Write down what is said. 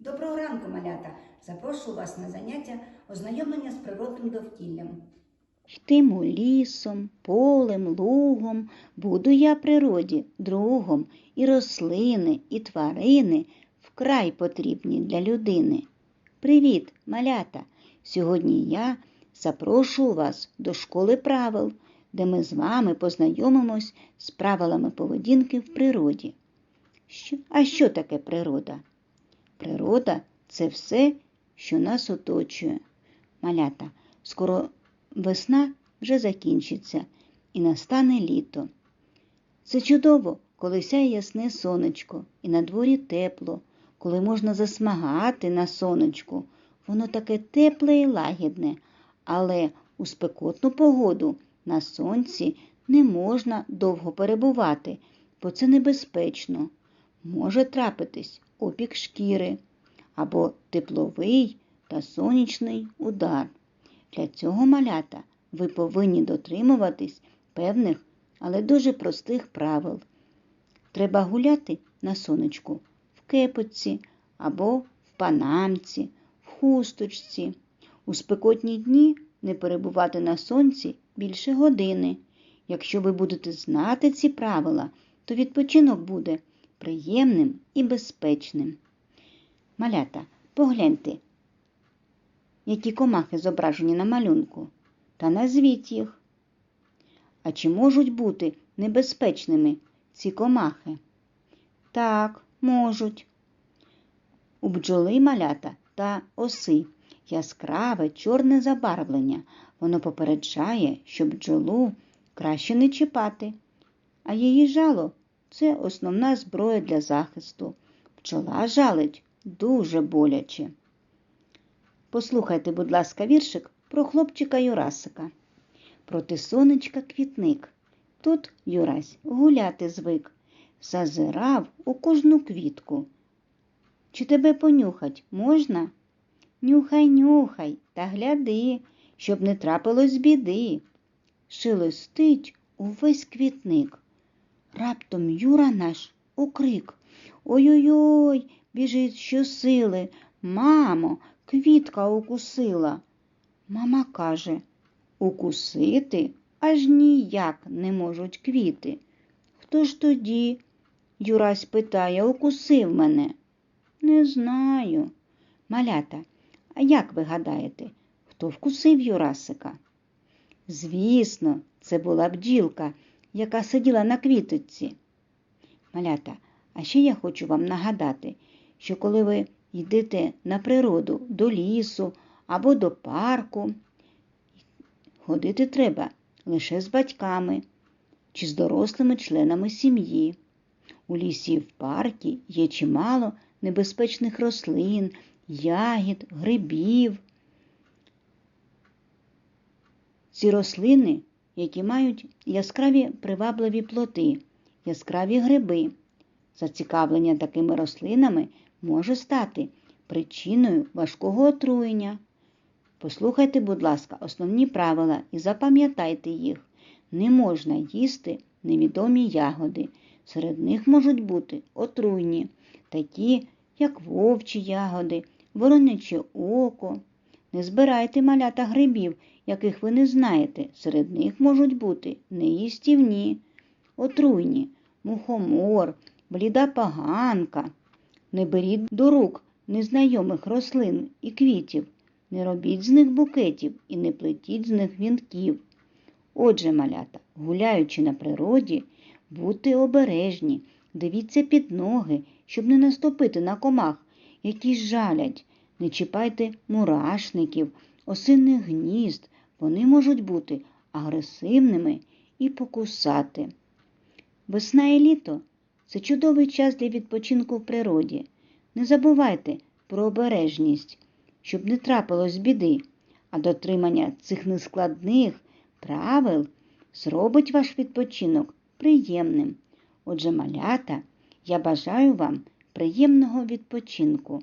Доброго ранку, малята! Запрошую вас на заняття ознайомлення з природним довкіллям. Йтиму лісом, полем, лугом, буду я природі другом, і рослини, і тварини вкрай потрібні для людини. Привіт, малята! Сьогодні я запрошую вас до школи правил, де ми з вами познайомимось з правилами поведінки в природі. А що таке природа? Природа це все, що нас оточує. Малята, скоро весна вже закінчиться і настане літо. Це чудово, коли сяє ясне сонечко і на дворі тепло, коли можна засмагати на сонечку. Воно таке тепле і лагідне, але у спекотну погоду на сонці не можна довго перебувати, бо це небезпечно. Може трапитись опік шкіри або тепловий та сонячний удар. Для цього малята ви повинні дотримуватись певних, але дуже простих правил. Треба гуляти на сонечку в кепоці або в панамці, в хусточці. У спекотні дні не перебувати на сонці більше години. Якщо ви будете знати ці правила, то відпочинок буде приємним і безпечним. Малята, погляньте, які комахи зображені на малюнку, та назвіть їх. А чи можуть бути небезпечними ці комахи? Так, можуть. У бджоли малята та оси яскраве чорне забарвлення. Воно попереджає, що бджолу краще не чіпати, а її жало це основна зброя для захисту. Пчола жалить дуже боляче. Послухайте, будь ласка, віршик про хлопчика Юрасика. Проти сонечка квітник. Тут Юрась гуляти звик, зазирав у кожну квітку. Чи тебе понюхать можна? Нюхай, нюхай та гляди, щоб не трапилось біди. Шелестить увесь квітник. Раптом Юра наш укрик. Ой-ой-ой, біжить щосили. Мамо, квітка укусила. Мама каже, укусити аж ніяк не можуть квіти. Хто ж тоді? Юрась питає, укусив мене. Не знаю. Малята, а як ви гадаєте, хто вкусив Юрасика? Звісно, це була бджілка, яка сиділа на квіточці. Малята, а ще я хочу вам нагадати, що коли ви йдете на природу до лісу або до парку, ходити треба лише з батьками чи з дорослими членами сім'ї. У лісі і в паркі є чимало небезпечних рослин, ягід, грибів. Ці рослини, які мають яскраві привабливі плоти, яскраві гриби. Зацікавлення такими рослинами може стати причиною важкого отруєння. Послухайте, будь ласка, основні правила і запам'ятайте їх. Не можна їсти невідомі ягоди. Серед них можуть бути отруйні, такі, як вовчі ягоди, вороняче око. Не збирайте малята грибів, яких ви не знаєте. Серед них можуть бути неїстівні, отруйні, мухомор, бліда поганка. Не беріть до рук незнайомих рослин і квітів, не робіть з них букетів і не плетіть з них вінків. Отже, малята, гуляючи на природі, будьте обережні, дивіться під ноги, щоб не наступити на комах, які жалять. Не чіпайте мурашників, осинних гнізд, вони можуть бути агресивними і покусати. Весна і літо це чудовий час для відпочинку в природі. Не забувайте про обережність, щоб не трапилось біди, а дотримання цих нескладних правил зробить ваш відпочинок приємним. Отже, малята, я бажаю вам приємного відпочинку.